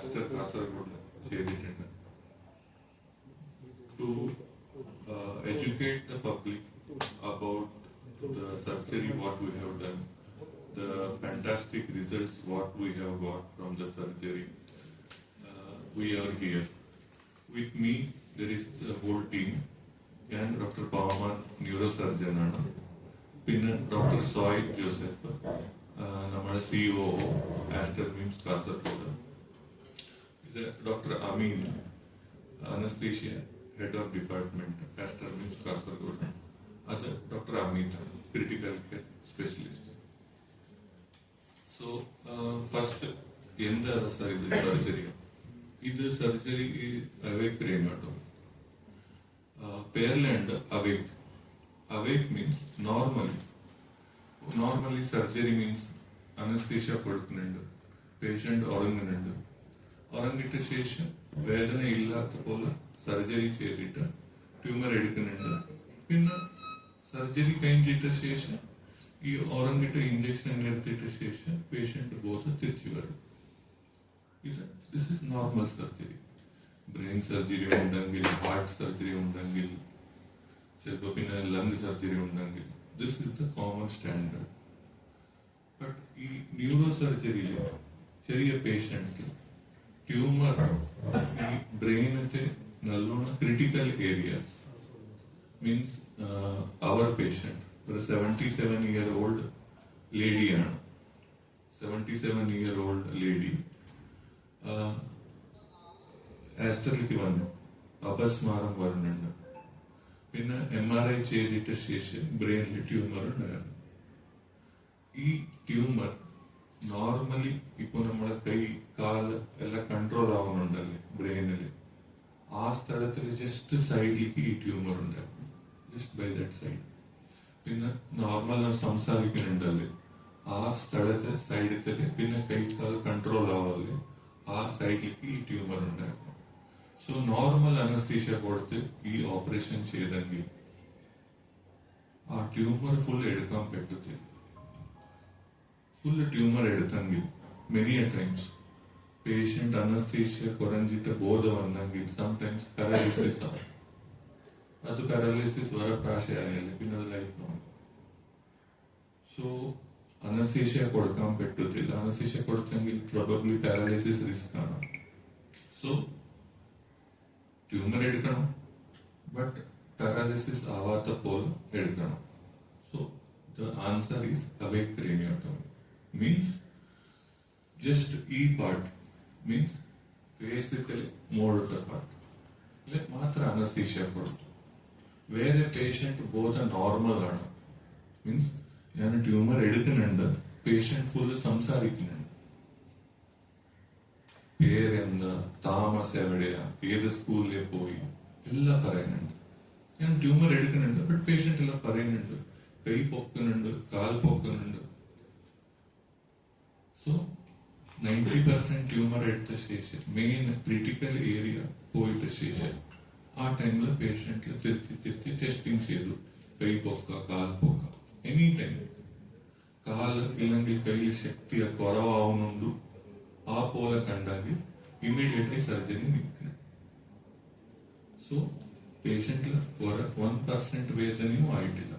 Pastor Kasaragod chairman, to uh, educate the public about the surgery what we have done, the fantastic results what we have got from the surgery. Uh, we are here. With me there is the whole team and Dr. Pavaman, neurosurgeon and Dr. Doctor Joseph, Joseph നമ്മുടെ CEO, ഒ ആസ്റ്റർ മീംസ് കാസർഗോഡ് ഇത് doctor Ameen anaesthesia head of department Aster MIMS Kasaragod അത് doctor Ameen critical care specialist so first എന്താണ് sir ഇത് surgery ഇത് surgery awake രംഗാട്ടോ പേർലാൻഡ് awake awake means normally normally surgery means anaesthesia കൊടുക്കുന്നുണ്ട്. Patient ഉറങ്ങുന്നുണ്ട്. ഉറങ്ങിട്ട ശേഷം വേദന ഇല്ലാത്ത പോലെ സർജറി ചെയ്തിട്ട് ട്യൂമർ എടുക്കുന്നുണ്ട്. പിന്നെ സർജറി കഴിഞ്ഞിട്ട ശേഷം ഈ ഉറങ്ങിട്ട് ഇഞ്ചക്ഷൻ എടുത്തിട്ട ശേഷം പേഷ്യന്റ് ബോധം തിരിച്ചു വരും. ഇത് this is normal surgery brain surgery ഉണ്ടെങ്കിൽ ഹാർട്ട് സർജറി ഉണ്ടെങ്കിൽ ചിലപ്പോൾ പിന്നെ ലങ് സർജറി ഉണ്ടെങ്കിൽ this is the common standard but ഈ ന്യൂറോ സർജറിയിൽ ചെറിയ പേഷ്യൻസ് ട്യൂമർ ഈ ബ്രെയിനിന്റെ നല്ലോണം ക്രിട്ടിക്കൽ ഏരിയാസ് മീൻസ് അവർ പേഷ്യന്റ് ഒരു seventy seven year old ലേഡിയാണ് seventy seven year old lady ആസ്റ്ററിലേക്ക് വന്നു. അപസ്മാരം വരുന്നുണ്ട് പിന്നെ എം ആർ ഐ ചെയ്തിട്ട് ശേഷം ബ്രെയിനിൽ ട്യൂമർ ഉണ്ടായിരുന്നു. ഈ ട്യൂമർ നോർമലി ഇപ്പോൾ നമ്മളെ കൈ കാൽ എല്ലാം കൺട്രോൾ ആവുന്നുണ്ടല്ലേ ബ്രെയിനിൽ സ്ഥലത്തിൽ ജസ്റ്റ് സൈഡിലേക്ക് ഈ ട്യൂമർ ഉണ്ട്. ജസ്റ്റ് ബൈ ദാറ്റ് സൈഡ് പിന്നെ നോർമൽ സംസാരിക്കുന്നുണ്ടല്ലേ? ആ സ്ഥലത്തെ സൈഡിൽ പിന്നെ കൈക്കാൽ കാൽ കൺട്രോൾ ആവാല്ലേ ആ സൈഡിലേക്ക് ഈ ട്യൂമർ ഉണ്ടായിരുന്നു. സോ നോർമൽ അനസ്തീഷ്യ കൊടുത്ത് ഈ ഓപ്പറേഷൻ ചെയ്തെങ്കിൽ ആ ട്യൂമർ ഫുൾ എടുക്കാൻ പറ്റത്തില്ല. Full tumour എടുത്തെങ്കിൽ many a times patient anaesthesia കുറഞ്ഞിട്ട് ബോധം വന്നെങ്കിൽ സംടൈംസ് പാരാലിസിസ് ആവും അത് പാരാലിസിസ് വേറെ പ്രാവശ്യമായാലും പിന്നെ അത് ലൈഫ് ലോങ് സോ അനസ്തീഷ്യ കൊടുക്കാൻ പറ്റത്തില്ല അനസ്തീഷ്യ കൊടുത്തെങ്കിൽ പ്രോബബ്ലി പാരാലിസിസ് റിസ്ക് ആണ് സോ ട്യൂമർ എടുക്കണം ബട്ട് പാരാലിസിസ് ആവാത്ത പോലെ എടുക്കണം so the answer is awake craniotomy means just mold part part. Like മുകളിലത്തെ പാർട്ട് മാത്രം അനസ്തീഷ്യ കൊടുത്തു. വേറെ പേഷ്യന്റ് are നോർമൽ ആണ്. മീൻസ് ഞാൻ ട്യൂമർ എടുക്കുന്നുണ്ട്. പേഷ്യന്റ് ഫുള്ള് സംസാരിക്കുന്നുണ്ട്. പേരെന്താ? താമസം എവിടെയാ? ഏത് സ്കൂളിൽ പോയി? എല്ലാം പറയുന്നുണ്ട്. ഞാൻ ട്യൂമർ എടുക്കുന്നുണ്ട്. ബട്ട് പേഷ്യന്റ് എല്ലാം പറയുന്നുണ്ട്. കൈ പൊക്കുന്നുണ്ട് കാൽ പൊക്കുന്നുണ്ട് സോ നയന്റി പെർസെന്റ് ട്യൂമർ എടുത്ത ശേഷം മെയിൻ ക്രിട്ടിക്കൽ ഏരിയ പോയിട്ട ശേഷം ആ ടൈമിൽ പേഷ്യന്റ് തിരുത്തി തിരുത്തി ടെസ്റ്റിംഗ് ചെയ്തു. കൈ പൊക്ക കാൽ പൊക്ക. എനി ടൈം കാൽ ഇല്ലെങ്കിൽ കയ്യിൽ ശക്തി കുറവാവുന്നുണ്ട്. ആ പോലെ കണ്ടെങ്കിൽ ഇമ്മീഡിയറ്റ്ലി സർജറി നിൽക്കണം. സോ പേഷ്യന്റിൽ വൺ പെർസെന്റ് വേദനയും ആയിട്ടില്ല.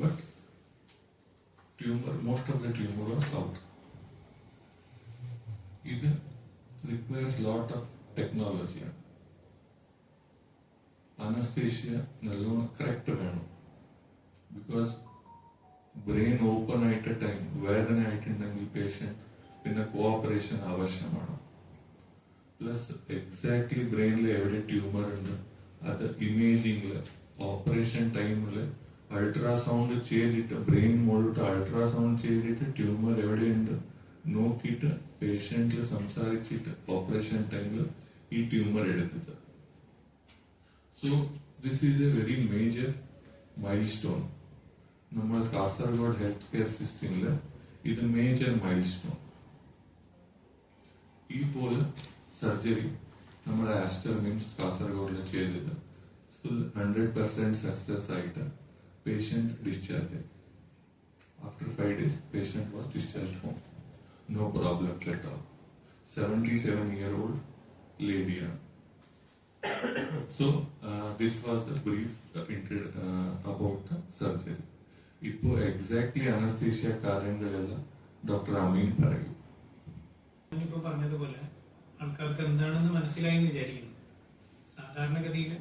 But tumour most of the tumour was out ഇത് റിക്വയർസ് ലോട്ട് ഓഫ് ടെക്നോളജിയാണ് അനസ്തേഷ്യ നല്ലോണം കറക്റ്റ് വേണം. ബിക്കോസ് ബ്രെയിൻ ഓപ്പൺ ആയിട്ട് ടൈം വേദന ആയിട്ടുണ്ടെങ്കിൽ പേഷ്യന്റ് പിന്നെ കോഓപ്പറേഷൻ ആവശ്യമാണ്. പ്ലസ് എക്സാക്ട്ലി ബ്രെയിനിൽ എവിടെ ട്യൂമർ ഉണ്ട് അത് ഇമേജിംഗിൽ ഓപ്പറേഷൻ ടൈമിൽ അൾട്രാസൗണ്ട് ചെയ്തിട്ട് ബ്രെയിൻ മുഴുവൻ അൾട്രാസൗണ്ട് ചെയ്തിട്ട് ട്യൂമർ എവിടെയുണ്ട് നോക്കിയിട്ട് പേഷ്യന്റിൽ സംസാരിച്ചിട്ട് ഓപ്പറേഷൻ ടൈമിൽ ഈ ട്യൂമർ എടുത്തത് so this is a very major milestone നമ്മുടെ കാസർഗോഡ് ഹെൽത്ത് കെയർ സിസ്റ്റമിൽ ഇത് മേജർ മൈൽ സ്റ്റോൺ ഈ പോലെ സർജറി നമ്മുടെ ആസ്റ്റർ മിംസ് കാസർഗോഡിൽ ചെയ്തത്. ഫുൾ ഹൺഡ്രഡ് പെർസെന്റ് സക്സസ് ആയിട്ട് പേഷ്യന്റ് ഡിസ്ചാർജ് ആയി after five days patient was discharge home no problem at all. 77 year old lady. So uh, this was the brief uh, intro, uh, about the surgery. ഇപ്പോ exactly anaesthesia കാര്യങ്ങളെല്ലാം doctor അമീൻ പറയും ഞാനിപ്പോ പറഞ്ഞതുപോലെ ആൾക്കാർക്ക് എന്താണെന്ന് മനസ്സിലായി എന്ന് വിചാരിക്കുന്നു സാധാരണഗതിയിൽ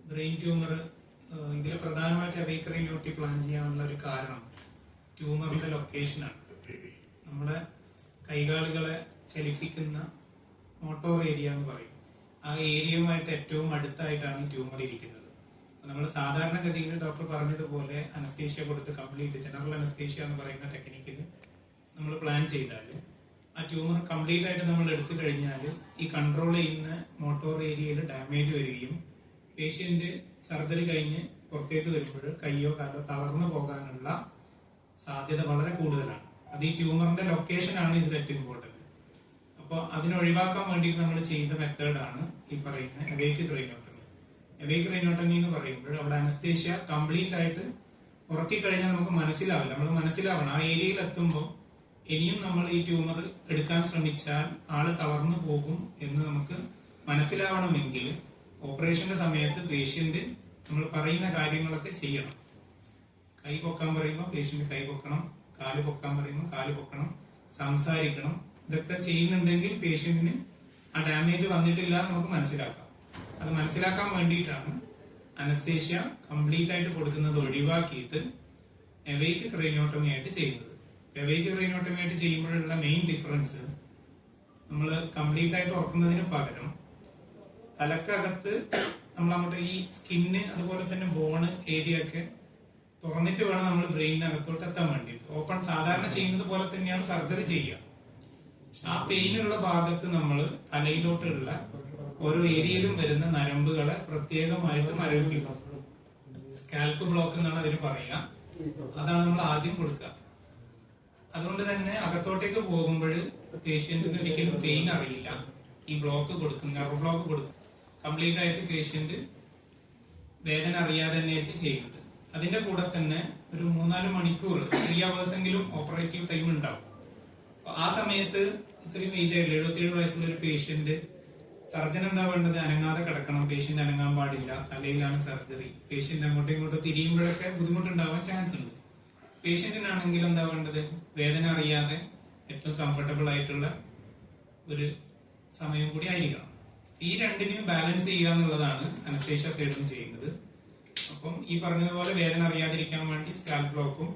ബ്രെയിൻ ട്യൂമർ ഇതിൽ പ്രധാനമായിട്ട് അവൈക്കറി പ്ലാൻ ചെയ്യാനുള്ള ഒരു കാരണം ട്യൂമറിന്റെ ലൊക്കേഷനാണ് നമ്മുടെ കൈകാലുകളെ ചലിപ്പിക്കുന്ന മോട്ടോർ ഏരിയ എന്ന് പറയും. ആ ഏരിയയുമായിട്ട് ഏറ്റവും അടുത്തായിട്ടാണ് ട്യൂമർ ഇരിക്കുന്നത്. നമ്മൾ സാധാരണഗതിയിൽ ഡോക്ടർ പറഞ്ഞതുപോലെ അനസ്തേഷ്യ കൊടുത്ത് കംപ്ലീറ്റ് ജനറൽ അനസ്തേഷ്യ എന്ന് പറയുന്ന ടെക്നിക്കിൽ നമ്മൾ പ്ലാൻ ചെയ്താൽ ആ ട്യൂമർ കംപ്ലീറ്റ് ആയിട്ട് നമ്മൾ എടുത്തു കഴിഞ്ഞാൽ ഈ കൺട്രോൾ ചെയ്യുന്ന മോട്ടോർ ഏരിയയിൽ ഡാമേജ് വരികയും പേഷ്യന്റ് സർജറി കഴിഞ്ഞ് പുറത്തേക്ക് വരുമ്പോൾ കയ്യോ കാലോ തളർന്നു പോകാനുള്ള സാധ്യത വളരെ കൂടുതലാണ്. അത് ഈ ട്യൂമറിന്റെ ലൊക്കേഷൻ ആണ് ഇതിൽ ഏറ്റവും ഇമ്പോർട്ടന്റ് അപ്പോൾ അതിനൊഴിവാക്കാൻ വേണ്ടിയിട്ട് നമ്മൾ ചെയ്യുന്ന മെത്തേഡാണ് ഈ പറയുന്ന എവേക്ക് ക്രൈനോട്ടമി എവേക്ക് ക്രൈനോട്ടമി എന്ന് പറയുമ്പോൾ അവിടെ അനസ്തേഷ്യ കംപ്ലീറ്റ് ആയിട്ട് ഉറക്കി കഴിഞ്ഞാൽ നമുക്ക് മനസ്സിലാവില്ല. നമ്മൾ മനസ്സിലാവണം. ആ ഏരിയയിൽ എത്തുമ്പോൾ ഇനിയും നമ്മൾ ഈ ട്യൂമർ എടുക്കാൻ ശ്രമിച്ചാൽ ആൾ തളർന്നു പോകും എന്ന് നമുക്ക് മനസ്സിലാവണമെങ്കിൽ ഓപ്പറേഷന്റെ സമയത്ത് പേഷ്യന്റ് നമ്മൾ പറയുന്ന കാര്യങ്ങളൊക്കെ ചെയ്യണം. കൈ പൊക്കാൻ പറയുമ്പോൾ പേഷ്യന്റ് കൈ പൊക്കണം. കാൽ പൊക്കാൻ പറയുമ്പോൾ കാൽ പൊക്കണം സംസാരിക്കണം ഇതൊക്കെ ചെയ്യുന്നുണ്ടെങ്കിൽ പേഷ്യന്റിന് ആ ഡാമേജ് വന്നിട്ടില്ല നമുക്ക് മനസ്സിലാക്കാം. അത് മനസ്സിലാക്കാൻ വേണ്ടിയിട്ടാണ് അനസ്തേഷ്യ കംപ്ലീറ്റ് ആയിട്ട് കൊടുക്കുന്നത് ഒഴിവാക്കിയിട്ട് എവൈക്ക് ക്രൈനോട്ടമി ആയിട്ട് ചെയ്യുന്നത്. എവൈക്ക് ക്രൈനോട്ടമി ആയിട്ട് ചെയ്യുമ്പോഴുള്ള മെയിൻ ഡിഫറൻസ് നമ്മൾ കംപ്ലീറ്റ് ആയിട്ട് ഉറക്കുന്നതിന് പകരം തലക്കകത്ത് നമ്മൾ അങ്ങോട്ട് ഈ സ്കിന്ന് അതുപോലെ തന്നെ ബോണ് ഏരിയ ഒക്കെ തുറന്നിട്ട് വേണം നമ്മൾ ബ്രെയിനിനകത്തോട്ട് എത്താൻ വേണ്ടിയിട്ട്. ഓപ്പൺ സാധാരണ ചെയ്യുന്നത് പോലെ തന്നെയാണ് സർജറി ചെയ്യുക. ആ പെയിനുള്ള ഭാഗത്ത് നമ്മൾ തലയിലോട്ടുള്ള ഓരോ ഏരിയയിലും വരുന്ന നരമ്പുകളെ പ്രത്യേകമായിട്ട് മരവിക്കുക സ്കാൽപ്പ് ബ്ലോക്ക് എന്നാണ് അതിന് പറയുക. അതാണ് നമ്മൾ ആദ്യം കൊടുക്കുക. അതുകൊണ്ട് തന്നെ അകത്തോട്ടേക്ക് പോകുമ്പോൾ പേഷ്യന്റിന് ഒരിക്കലും പെയിൻ അറിയില്ല. ഈ ബ്ലോക്ക് കൊടുക്കും നെർവ് ബ്ലോക്ക് കൊടുക്കും. കംപ്ലീറ്റ് ആയിട്ട് പേഷ്യന്റ് വേദന അറിയാതെ തന്നെയായിരിക്കും ചെയ്യുന്നത്. അതിന്റെ കൂടെ തന്നെ ഒരു മൂന്നാൽ മണിക്കൂർ ത്രീ അവേഴ്സ് എങ്കിലും ഓപ്പറേറ്റീവ് ടൈം ഉണ്ടാവും. ആ സമയത്ത് ഇത്രയും ഏജ് ആയില്ല എഴുപത്തിയേഴ് വയസ്സുള്ള ഒരു പേഷ്യന്റ് സർജൻ എന്താ വേണ്ടത്? അനങ്ങാതെ കിടക്കണം. പേഷ്യന്റ് അനങ്ങാൻ പാടില്ല. തലയിലാണ് സർജറി പേഷ്യന്റ് അങ്ങോട്ടും ഇങ്ങോട്ടും തിരിയുമ്പോഴൊക്കെ ബുദ്ധിമുട്ടുണ്ടാവാൻ ചാൻസ് ഉണ്ട്. പേഷ്യന്റിനാണെങ്കിൽ എന്താ വേണ്ടത്? വേദന അറിയാതെ ഏറ്റവും കംഫർട്ടബിൾ ആയിട്ടുള്ള ഒരു സമയം കൂടി ആയിരിക്കണം. ഈ രണ്ടിനെയും ബാലൻസ് ചെയ്യുക എന്നുള്ളതാണ് അനസ്തേഷ്യ സൈഡും ചെയ്യുന്നത്. അപ്പം ഈ പറഞ്ഞതുപോലെ വേദന അറിയാതിരിക്കാൻ വേണ്ടി സ്കാൽപ് ബ്ലോക്കും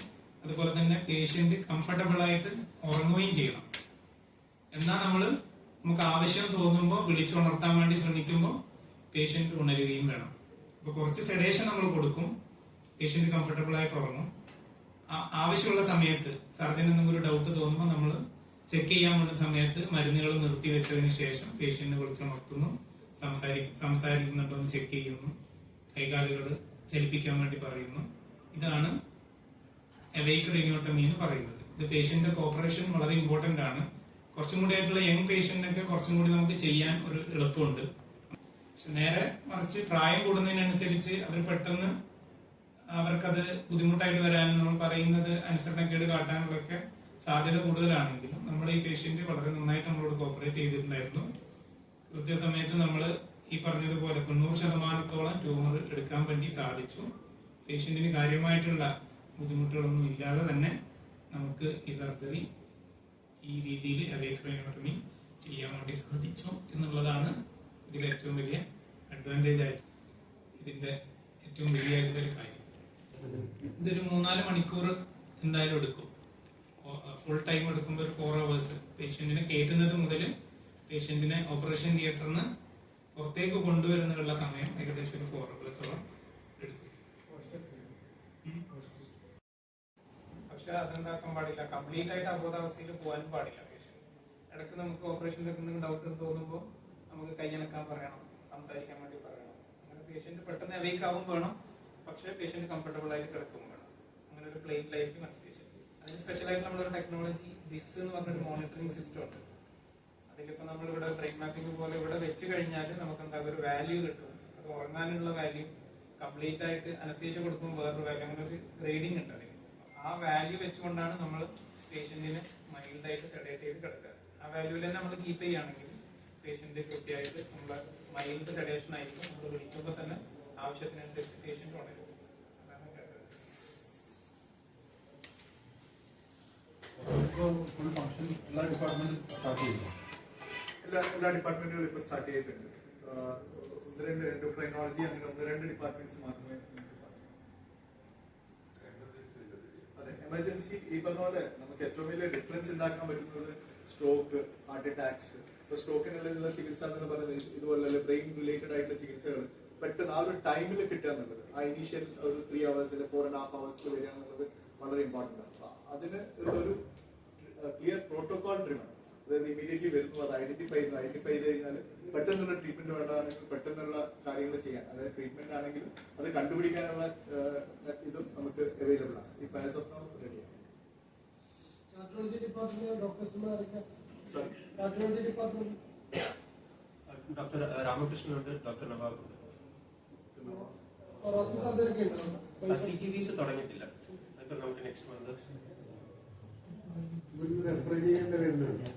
അതുപോലെ തന്നെ പേഷ്യന്റ് കംഫർട്ടബിൾ ആയിട്ട് ഉറങ്ങുകയും ചെയ്യണം. എന്നാൽ നമ്മൾ നമുക്ക് ആവശ്യം തോന്നുമ്പോൾ വിളിച്ചുണർത്താൻ വേണ്ടി ശ്രമിക്കുമ്പോൾ പേഷ്യന്റ് ഉണരുകയും വേണം. അപ്പൊ കുറച്ച് സെഡേഷൻ നമ്മൾ കൊടുക്കും. പേഷ്യന്റ് കംഫർട്ടബിൾ ആയിട്ട് ഉറങ്ങും. ആവശ്യമുള്ള സമയത്ത് സർജൻ എന്തെങ്കിലും ഒരു ഡൗട്ട് തോന്നുമ്പോൾ നമ്മൾ ചെക്ക് ചെയ്യാൻ വേണ്ട സമയത്ത് മരുന്നുകൾ നിർത്തി വെച്ചതിന് ശേഷം പേഷ്യന്റിനെ വിളിച്ചുണർത്തുന്നു. സംസാരിക്കും സംസാരിക്കുന്നുണ്ടോ എന്ന് ചെക്ക് ചെയ്യുന്നു. കൈകാലുകൾ ചലിപ്പിക്കാൻ വേണ്ടി പറയുന്നു. ഇതാണ് എവൈക്ക് റിന്യൂട്ടമി എന്ന് പറയുന്നത്. ഇത് പേഷ്യന്റിന്റെ കോപ്പറേഷൻ വളരെ ഇമ്പോർട്ടന്റ് ആണ്. കുറച്ചും കൂടി ആയിട്ടുള്ള യങ് പേഷ്യന്റിനൊക്കെ കുറച്ചും കൂടി നമുക്ക് ചെയ്യാൻ ഒരു എളുപ്പമുണ്ട്. പക്ഷെ നേരെ മറിച്ച് പ്രായം കൂടുന്നതിനനുസരിച്ച് അവർ പെട്ടെന്ന് അവർക്കത് ബുദ്ധിമുട്ടായിട്ട് വരാനും നമ്മൾ പറയുന്നത് അനുസരണക്കേട് കാട്ടാനുള്ളൊക്കെ സാധ്യത കൂടുതലാണെങ്കിലും നമ്മൾ ഈ പേഷ്യന്റ് വളരെ നന്നായിട്ട് നമ്മളോട് കോപ്പറേറ്റ് ചെയ്തിട്ടുണ്ടായിരുന്നു. കൃത്യസമയത്ത് നമ്മൾ ഈ പറഞ്ഞതുപോലെ തൊണ്ണൂറ് ശതമാനത്തോളം ട്യൂമർ എടുക്കാൻ വേണ്ടി സാധിച്ചു. പേഷ്യന്റിന് കാര്യമായിട്ടുള്ള ബുദ്ധിമുട്ടുകളൊന്നും ഇല്ലാതെ തന്നെ നമുക്ക് ഈ സർജറി ഈ രീതിയിൽ അവേക്രമി ചെയ്യാൻ വേണ്ടി സാധിച്ചു എന്നുള്ളതാണ് ഇതിൽ ഏറ്റവും വലിയ അഡ്വാന്റേജ് ആയിട്ട് ഇതിന്റെ ഏറ്റവും വലിയ ഒരു കാര്യം. ഇതൊരു മൂന്നാൽ മണിക്കൂർ എന്തായാലും എടുക്കും. ഫുൾ ടൈം എടുക്കുമ്പോൾ ഒരു ഫോർ അവേഴ്സ് പേഷ്യന്റിനെ കയറ്റുന്നത് മുതൽ പേഷ്യന്റിനെ ഓപ്പറേഷൻ തിയേറ്ററിൽ നിന്ന് പുറത്തേക്ക് കൊണ്ടുവരുന്നതിനുള്ള സമയം ഏകദേശം ഒരു ഫോർ പ്ലസ് ഉം. പക്ഷെ അതെന്താക്കാൻ പാടില്ല. കംപ്ലീറ്റ് ആയിട്ട് അബോധാവസ്ഥയിൽ പോകാനും പാടില്ല. പേഷ്യന്റ് ഇടയ്ക്ക് നമുക്ക് ഓപ്പറേഷൻ എന്തെങ്കിലും ഡൗട്ട് എന്ന് തോന്നുമ്പോൾ നമുക്ക് കൈയനക്കാൻ പറയണം സംസാരിക്കാൻ വേണ്ടി പറയണം. അങ്ങനെ പേഷ്യന്റ് പെട്ടെന്ന് അവൈക്ക് ആവും വേണം. പക്ഷെ പേഷ്യന്റ് കംഫർട്ടബിൾ ആയിട്ട് കിടക്കും വേണം. അങ്ങനെ ഒരു പ്ലെയിൻ ലൈഫ് അനസ്തേഷ്യ അതിന് സ്പെഷ്യലായിട്ട് നമ്മളൊരു ടെക്നോളജി ബിസ് എന്ന് പറഞ്ഞൊരു മോണിറ്ററിംഗ് സിസ്റ്റം ഉണ്ട്. അതിലിപ്പോ നമ്മളിവിടെ ബ്രെയിൻ മാപ്പിംഗ് പോലെ ഇവിടെ വെച്ച് കഴിഞ്ഞാൽ നമുക്ക് എന്താ ഒരു വാല്യൂ കിട്ടും. അത് ഉറങ്ങാനുള്ള വാല്യൂ കംപ്ലീറ്റ് ആയിട്ട് അനസ്തേഷ്യ കൊടുക്കുമ്പോൾ വേറൊരു വാല്യൂ അങ്ങനെ ഒരു ഗ്രേഡിംഗ് ഉണ്ട് ആ വാല്യൂ വെച്ചുകൊണ്ടാണ് നമ്മൾ പേഷ്യന്റിനെ മൈൽഡായിട്ട് സെഡേറ്റ് ചെയ്ത് കിടക്കുക. ആ വാല്യൂവിൽ തന്നെ നമ്മൾ കീപ്പ് ചെയ്യുകയാണെങ്കിൽ പേഷ്യന്റ് കൃത്യമായിട്ട് നമ്മൾ മൈൽഡ് സെഡേഷൻ ആയിരിക്കും. നമ്മൾ വിളിക്കുമ്പോൾ തന്നെ ആവശ്യത്തിനനുസരിച്ച് പേഷ്യന്റ് ഉണരും. ഫുൾ ഫംഗ്ഷൻ എല്ലാ ഡിപ്പാർട്ട്മെന്റും സ്റ്റാർട്ട് ചെയ്തു എല്ലാ ഡിപ്പാർട്ട്മെന്റുകളും ഇപ്പൊ സ്റ്റാർട്ട് ചെയ്തിട്ടുണ്ട്. ഒന്ന് രണ്ട് എൻഡോക്രൈനോളജി അങ്ങനെ ഒന്ന് രണ്ട് ഡിപ്പാർട്ട്മെന്റ്സ് മാത്രമേ. അതെ എമർജൻസി ഈ പറഞ്ഞ പോലെ നമുക്ക് ഏറ്റവും വലിയ ഡിഫറൻസ് ഉണ്ടാക്കാൻ പറ്റുന്നത് സ്ട്രോക്ക് ഹാർട്ട് അറ്റാക്സ് ഇപ്പൊ സ്ട്രോക്കിനുള്ള ചികിത്സ എന്ന് പറയുന്നത് ഇതുപോലെ ബ്രെയിൻ റിലേറ്റഡ് ആയിട്ടുള്ള ചികിത്സകൾ പെട്ടെന്ന് ആ ഒരു ടൈമിൽ കിട്ടുക എന്നുള്ളത്. ആ ഇനീഷ്യൽ ഒരു three hours four and half അവേഴ്സിൽ വരിക എന്നുള്ളത് വളരെ ഇമ്പോർട്ടന്റ് ആണ്. അതിന് ഒരു ക്ലിയർ പ്രോട്ടോകോൾ ഡ്രിവൺ അതായത് ഇമീഡിയറ്റ്ലി വരുന്നു അത് ഐഡന്റിഫൈ ചെയ്യുന്നു. ഐഡന്റിഫൈ ചെയ്ത് കഴിഞ്ഞാൽ പെട്ടെന്നുള്ള ട്രീറ്റ്മെന്റ് വേണ്ടതാണെങ്കിൽ പെട്ടെന്നുള്ള കാര്യങ്ങൾ ചെയ്യാൻ. അതായത് ട്രീറ്റ്മെന്റ് ആണെങ്കിലും അത് കണ്ടുപിടിക്കാനുള്ള ഇതും നമുക്ക് അവൈലബിൾ ആണ്. ഈ നൗ റെഡിയാണ് ഡോക്ടർ രാമകൃഷ്ണനുണ്ട് ഡോക്ടർ നവാബുണ്ട്. സി ടി വിസ് തുടങ്ങിയിട്ടില്ല. അതൊക്കെ നമുക്ക് നെക്സ്റ്റ് മന്ത് റെഫർ ചെയ്യേണ്ടി വരുന്നുണ്ട്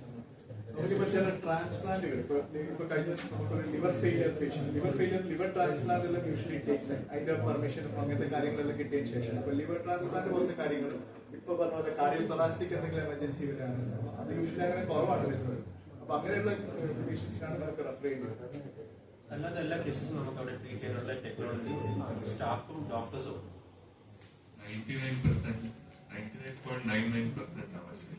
നമുക്കിപ്പോ ചില ട്രാൻസ്പ്ലാന്റുകൾ ഇപ്പൊ കഴിഞ്ഞ ദിവസം നമുക്കൊരു liver failure patient liver failure liver transplant എല്ലാം യൂഷ്വലി ടേക്സ് അതിന്റെ പെർമിഷനും അങ്ങനത്തെ കാര്യങ്ങളെല്ലാം കിട്ടിയതിന് ശേഷം. അപ്പൊ ലിവർ ട്രാൻസ്പ്ലാന്റ് പോലത്തെ കാര്യങ്ങൾ ഇപ്പൊ പറഞ്ഞ പോലെ കാർഡിയോ തൊറാസിക് എന്തെങ്കിലും എമർജൻസി വരാണ് അത് യൂഷ്വലി അങ്ങനെ കുറവാണ് വരുന്നത്. അപ്പൊ അങ്ങനെയുള്ള പേഷ്യൻസിനാണ് നമുക്ക് റെഫർ ചെയ്യുന്നത്. അല്ലാതെ എല്ലാ കേസസും നമുക്ക് അവിടെ ട്രീറ്റ് ചെയ്യാനുള്ള ടെക്നോളജി സ്റ്റാഫും ഡോക്ടേഴ്സും ninety nine percent ninety nine point nine nine percent ആവശ്യം